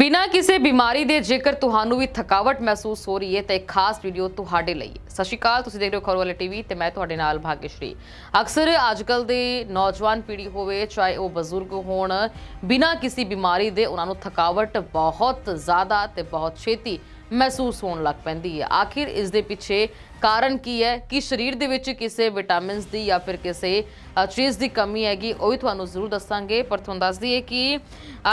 ਬਿਨਾਂ ਕਿਸੇ ਬਿਮਾਰੀ ਦੇ ਜੇਕਰ ਤੁਹਾਨੂੰ ਵੀ ਥਕਾਵਟ ਮਹਿਸੂਸ ਹੋ ਰਹੀ ਹੈ ਤਾਂ ਇੱਕ ਖਾਸ ਵੀਡੀਓ ਤੁਹਾਡੇ ਲਈ ਹੈ। ਸਤਿ ਸ਼੍ਰੀ ਅਕਾਲ, ਤੁਸੀਂ ਦੇਖ ਰਹੇ ਹੋ ਖਬਰ ਵਾਲੇ ਟੀਵੀ ਤੇ ਮੈਂ ਤੁਹਾਡੇ ਨਾਲ ਭਾਗਿਆਸ਼੍ਰੀ ਅਕਸਰ ਅੱਜਕੱਲ ਦੇ ਨੌਜਵਾਨ ਪੀੜ੍ਹੀ ਹੋਵੇ, ਚਾਹੇ ਉਹ ਬਜ਼ੁਰਗ ਹੋਣ, ਬਿਨਾਂ ਕਿਸੇ ਬਿਮਾਰੀ ਦੇ ਉਹਨਾਂ ਨੂੰ ਥਕਾਵਟ ਬਹੁਤ ਜ਼ਿਆਦਾ ਤੇ ਬਹੁਤ ਛੇਤੀ ਮਹਿਸੂਸ ਹੋਣ ਲੱਗ ਪੈਂਦੀ ਹੈ। ਆਖਿਰ ਇਸ ਦੇ ਪਿੱਛੇ ਕਾਰਨ ਕੀ ਹੈ? ਕਿ ਸਰੀਰ ਦੇ ਵਿੱਚ ਕਿਸੇ ਵਿਟਾਮਿਨਸ ਦੀ ਜਾਂ ਫਿਰ ਕਿਸੇ ਚੀਜ਼ ਦੀ ਕਮੀ ਹੈਗੀ, ਉਹ ਵੀ ਤੁਹਾਨੂੰ ਜ਼ਰੂਰ ਦੱਸਾਂਗੇ। ਪਰ ਤੁਹਾਨੂੰ ਦੱਸ ਦਈਏ ਕਿ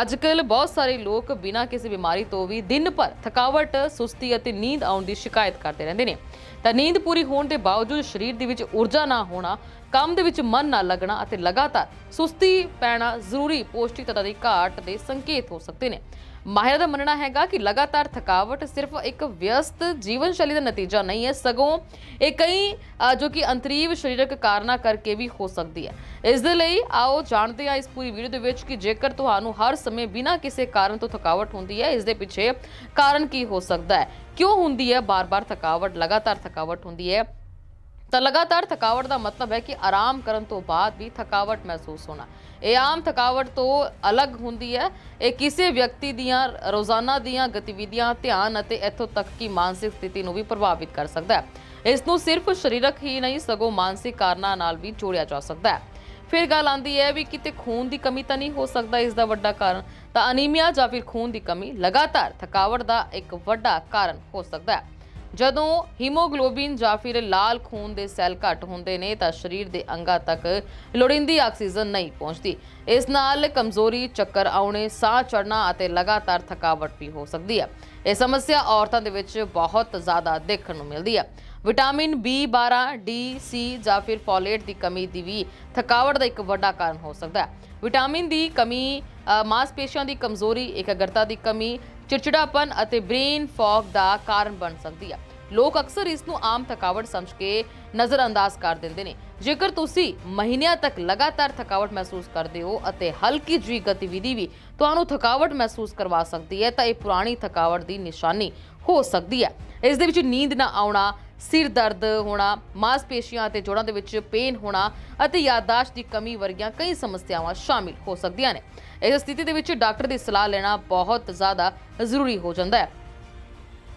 ਅੱਜ ਕੱਲ ਬਹੁਤ ਸਾਰੇ ਲੋਕ ਬਿਨਾਂ ਕਿਸੇ ਬਿਮਾਰੀ ਤੋਂ ਵੀ ਦਿਨ ਭਰ ਥਕਾਵਟ, ਸੁਸਤੀ ਅਤੇ ਨੀਂਦ ਆਉਣ ਦੀ ਸ਼ਿਕਾਇਤ ਕਰਦੇ ਰਹਿੰਦੇ ਨੇ। ਤਾਂ ਨੀਂਦ ਪੂਰੀ ਹੋਣ ਦੇ ਬਾਵਜੂਦ ਸਰੀਰ ਦੇ ਵਿੱਚ ਊਰਜਾ ਨਾ ਹੋਣਾ, ਕੰਮ ਦੇ ਵਿੱਚ ਮਨ ਨਾ ਲੱਗਣਾ ਅਤੇ ਲਗਾਤਾਰ ਸੁਸਤੀ ਪੈਣਾ ਜ਼ਰੂਰੀ ਪੌਸ਼ਟਿਕ ਤੱਤਾਂ ਦੀ ਘਾਟ ਦੇ ਸੰਕੇਤ ਹੋ ਸਕਦੇ ਨੇ। ਮਾਹਿਰਾਂ ਦਾ ਮੰਨਣਾ ਹੈਗਾ ਕਿ ਲਗਾਤਾਰ ਥਕਾਵਟ ਸਿਰਫ ਇੱਕ ਵਿਅਸਤ ਜੀਵਨ ਸ਼ੈਲੀ ਦਾ ਨਤੀਜਾ ਨਹੀਂ ਹੈ, ਸਗੋਂ ਇਹ ਕਈ ਜੋ ਕਿ ਅੰਤਰੀਵ ਸਰੀਰਕ ਕਾਰਨਾਂ ਕਰਕੇ ਵੀ ਹੋ ਸਕਦੀ ਹੈ। ਇਸ ਦੇ ਲਈ ਆਓ ਜਾਣਦੇ ਹਾਂ ਇਸ ਪੂਰੀ ਵੀਡੀਓ ਦੇ ਵਿੱਚ ਕਿ ਜੇਕਰ ਤੁਹਾਨੂੰ ਹਰ ਸਮੇਂ ਬਿਨਾਂ ਕਿਸੇ ਕਾਰਨ ਤੋਂ ਥਕਾਵਟ ਹੁੰਦੀ ਹੈ, ਇਸ ਦੇ ਪਿੱਛੇ ਕਾਰਨ ਕੀ ਹੋ ਸਕਦਾ ਹੈ? ਕਿਉਂ ਹੁੰਦੀ ਹੈ? ਬਾਰ-ਬਾਰ ਥਕਾਵਟ, ਲਗਾਤਾਰ ਥਕਾਵਟ ਹੁੰਦੀ ਹੈ। ਤਾਂ ਲਗਾਤਾਰ ਥਕਾਵਟ ਦਾ ਮਤਲਬ ਹੈ ਕਿ ਆਰਾਮ ਕਰਨ ਤੋਂ ਬਾਅਦ ਵੀ ਥਕਾਵਟ ਮਹਿਸੂਸ ਹੋਣਾ। ਇਹ ਆਮ ਥਕਾਵਟ ਤੋਂ ਅਲੱਗ ਹੁੰਦੀ ਹੈ। ਇਹ ਕਿਸੇ ਵਿਅਕਤੀ ਦੀਆਂ, ਰੋਜ਼ਾਨਾ ਦੀਆਂ ਗਤੀਵਿਧੀਆਂ, ਧਿਆਨ ਅਤੇ ਇੱਥੋਂ ਤੱਕ ਕਿ ਮਾਨਸਿਕ ਸਥਿਤੀ ਨੂੰ ਵੀ ਪ੍ਰਭਾਵਿਤ ਕਰ ਸਕਦਾ ਹੈ। ਇਸ ਨੂੰ ਸਿਰਫ ਸਰੀਰਕ ਹੀ ਨਹੀਂ, ਸਗੋਂ ਮਾਨਸਿਕ ਕਾਰਨਾਂ ਨਾਲ ਵੀ ਜੋੜਿਆ ਜਾ ਸਕਦਾ ਹੈ। ਫਿਰ ਗੱਲ ਆਂਦੀ ਹੈ ਵੀ ਕਿਤੇ ਖੂਨ ਦੀ ਕਮੀ ਤਾਂ ਨਹੀਂ ਹੋ ਸਕਦਾ ਇਸ ਦਾ ਵੱਡਾ ਕਾਰਨ। ਤਾਂ ਅਨੀਮੀਆ ਜਾਂ ਫਿਰ ਖੂਨ ਦੀ ਕਮੀ ਲਗਾਤਾਰ ਥਕਾਵਟ ਦਾ ਇੱਕ ਵੱਡਾ ਕਾਰਨ ਹੋ ਸਕਦਾ ਹੈ। ਜਦੋਂ ਹੀਮੋਗਲੋਬਿਨ ਜਾਂ ਫਿਰ ਲਾਲ ਖੂਨ ਦੇ ਸੈੱਲ ਘੱਟ ਹੁੰਦੇ ਨੇ ਤਾਂ ਸਰੀਰ ਦੇ ਅੰਗਾਂ ਤੱਕ ਲੋੜੀਂਦੀ ਆਕਸੀਜਨ ਨਹੀਂ ਪਹੁੰਚਦੀ। ਇਸ ਨਾਲ ਕਮਜ਼ੋਰੀ, ਚੱਕਰ ਆਉਣੇ, ਸਾਹ ਚੜਨਾ ਅਤੇ ਲਗਾਤਾਰ ਥਕਾਵਟ ਵੀ ਹੋ ਸਕਦੀ ਹੈ। ਇਹ ਸਮੱਸਿਆ ਔਰਤਾਂ ਦੇ ਵਿੱਚ ਬਹੁਤ ਜ਼ਿਆਦਾ ਦੇਖਣ ਨੂੰ ਮਿਲਦੀ ਹੈ। ਵਿਟਾਮਿਨ B12 D C ਜਾਂ ਫਿਰ ਫੋਲੇਟ ਦੀ ਕਮੀ ਦੀ ਵੀ ਥਕਾਵਟ ਦਾ ਇੱਕ ਵੱਡਾ ਕਾਰਨ ਹੋ ਸਕਦਾ ਹੈ। ਵਿਟਾਮਿਨ ਦੀ ਕਮੀ ਮਾਸਪੇਸ਼ੀਆਂ ਦੀ ਕਮਜ਼ੋਰੀ ਇਕਾਗਰਤਾ ਦੀ ਕਮੀ ਚਿੜਚਿੜਾਪਨ ਅਤੇ ਬ੍ਰੇਨ ਫੌਗ ਦਾ ਕਾਰਨ ਬਣ ਸਕਦੀ ਹੈ ਲੋਕ ਅਕਸਰ ਇਸ ਨੂੰ ਆਮ ਥਕਾਵਟ ਸਮਝ ਕੇ ਨਜ਼ਰਅੰਦਾਜ਼ ਕਰ ਦਿੰਦੇ ਨੇ। ਜੇਕਰ ਤੁਸੀਂ ਮਹੀਨਿਆਂ ਤੱਕ ਲਗਾਤਾਰ ਥਕਾਵਟ ਮਹਿਸੂਸ ਕਰਦੇ ਹੋ ਅਤੇ ਹਲਕੀ ਜਿਹੀ ਗਤੀਵਿਧੀ ਵੀ ਤੁਹਾਨੂੰ ਥਕਾਵਟ ਮਹਿਸੂਸ ਕਰਵਾ ਸਕਦੀ ਹੈ, ਤਾਂ ਇਹ ਪੁਰਾਣੀ ਥਕਾਵਟ ਦੀ ਨਿਸ਼ਾਨੀ ਹੋ ਸਕਦੀ ਹੈ। ਇਸ ਦੇ ਵਿੱਚ ਨੀਂਦ ਨਾ ਆਉਣਾ ਸਿਰ ਦਰਦ ਹੋਣਾ, ਮਾਸਪੇਸ਼ੀਆਂ ਅਤੇ ਜੋੜਾਂ ਦੇ ਵਿੱਚ ਪੇਨ ਹੋਣਾ ਅਤੇ ਯਾਦਦਾਸ਼ਤ ਦੀ ਕਮੀ ਵਰਗੀਆਂ ਕਈ ਸਮੱਸਿਆਵਾਂ ਸ਼ਾਮਿਲ ਹੋ ਸਕਦੀਆਂ ਨੇ। ਇਸ ਸਥਿਤੀ ਦੇ ਵਿੱਚ ਡਾਕਟਰ ਦੀ ਸਲਾਹ ਲੈਣਾ ਬਹੁਤ ਜ਼ਿਆਦਾ ਜ਼ਰੂਰੀ ਹੋ ਜਾਂਦਾ ਹੈ।